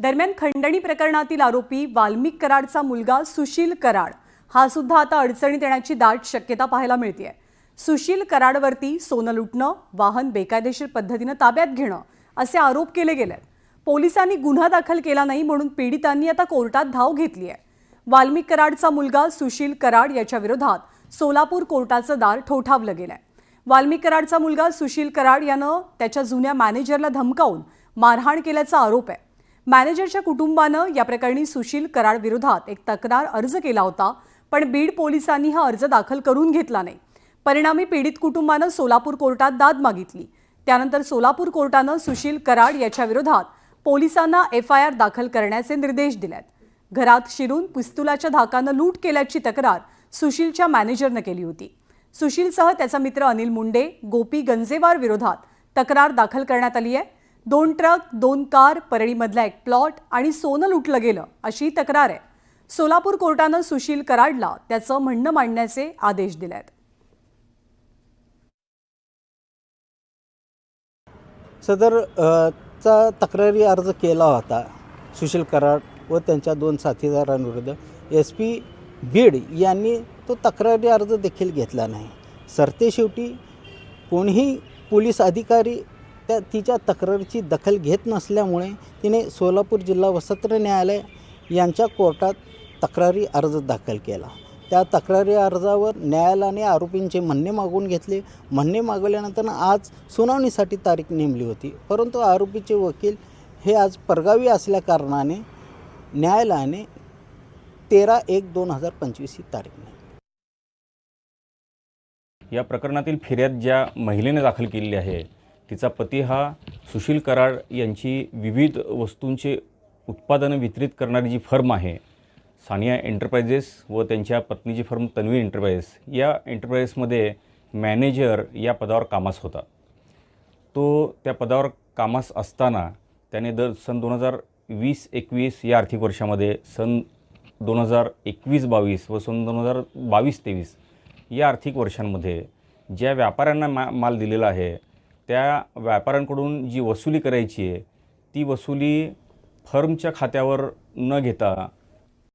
दरम्यान खंडणी प्रकरणातील आरोपी वाल्मिक कराडचा मुलगा सुशील कराड. हा सुद्धा आता अडचणीत येण्याची दाट शक्यता पाहायला मिळते सुशील कराडवरती सोनं लुटणं वाहन बेकायदेशीर पद्धतीनं ताब्यात घेणं असे आरोप केले गेलेत. पोलिसांनी गुन्हा दाखल केला नाही म्हणून पीडितांनी आता कोर्टात धाव घेतली आहे वाल्मिक कराडचा मुलगा सुशील कराड याच्या विरोधात सोलापूर कोर्टाचं दार ठोठावलं गेलंय. वाल्मिक कराडचा मुलगा सुशील कराड यानं त्याच्या जुन्या मॅनेजरला धमकावून मारहाण केल्याचा आरोप आहे. मॅनेजरच्या कुटुंबानं या प्रकरणी सुशील कराड विरोधात एक तक्रार अर्ज केला होता पण बीड पोलिसांनी हा अर्ज दाखल करून घेतला नाही. परिणामी पीडित कुटुंबानं सोलापूर कोर्टात दाद मागितली. त्यानंतर सोलापूर कोर्टानं सुशील कराड याच्या विरोधात पोलिसांना एफ आय आर दाखल करण्याचे निर्देश दिलेत. घरात शिरून पिस्तुलाच्या धाकानं लूट केल्याची तक्रार सुशीलच्या मॅनेजरनं केली होती. सुशीलसह त्याचा मित्र अनिल मुंडे गोपी गंजेवार विरोधात तक्रार दाखल करण्यात आली आहे. दोन ट्रक दोन कार परळीमधला एक प्लॉट आणि सोनं लुटलं गेलं अशी तक्रार आहे. सोलापूर कोर्टानं सुशील कराडला त्याचं म्हणणं मांडण्याचे आदेश दिले आहेत सदर चा तक्रारी अर्ज केला होता सुशील कराड व त्यांच्या दोन साथीदारांविरुद्ध. एस पी बीड यांनी तो तक्रारी अर्ज देखील घेतला नाही. सरतेशेवटी कोणीही पोलीस अधिकारी त्या तिच्या तक्रारीची दखल घेत नसल्यामुळे तिने सोलापूर जिल्हा वसत्र न्यायालय यांच्या कोर्टात तक्रारी अर्ज दाखल केला. त्या तक्रारी अर्जावर न्यायालयाने आरोपींचे म्हणणे मागून घेतले. म्हणणे मागवल्यानंतर आज सुनावणीसाठी तारीख नेमली होती. परंतु आरोपीचे वकील हे आज परगावी असल्याकारणाने न्यायालयाने तेरा एक दोन हजार पंचवीस ही तारीख नेमली. या प्रकरणातील फिर्याद ज्या महिलेने दाखल केलेली आहे तिचा पती हा सुशील कराड यांची विविध वस्तूंचे उत्पादनं वितरित करणारी जी फर्म आहे सानिया एंटरप्राइजेस व त्यांच्या पत्नीची फर्म तन्वी एंटरप्राइजेस या एंटरप्राइजेसमध्ये मॅनेजर या पदावर कामास होता. तो त्या पदावर कामास असताना त्याने दर सन दोन हजार वीस एकवीस या आर्थिक वर्षामध्ये सन दोन हजार एकवीस बावीस व सन दोन हजार बावीस तेवीस या आर्थिक वर्षांमध्ये ज्या व्यापाऱ्यांना मा माल दिलेला आहे त्या व्यापाऱ्यांकडून जी वसुली करायची आहे ती वसुली फर्मच्या खात्यावर न घेता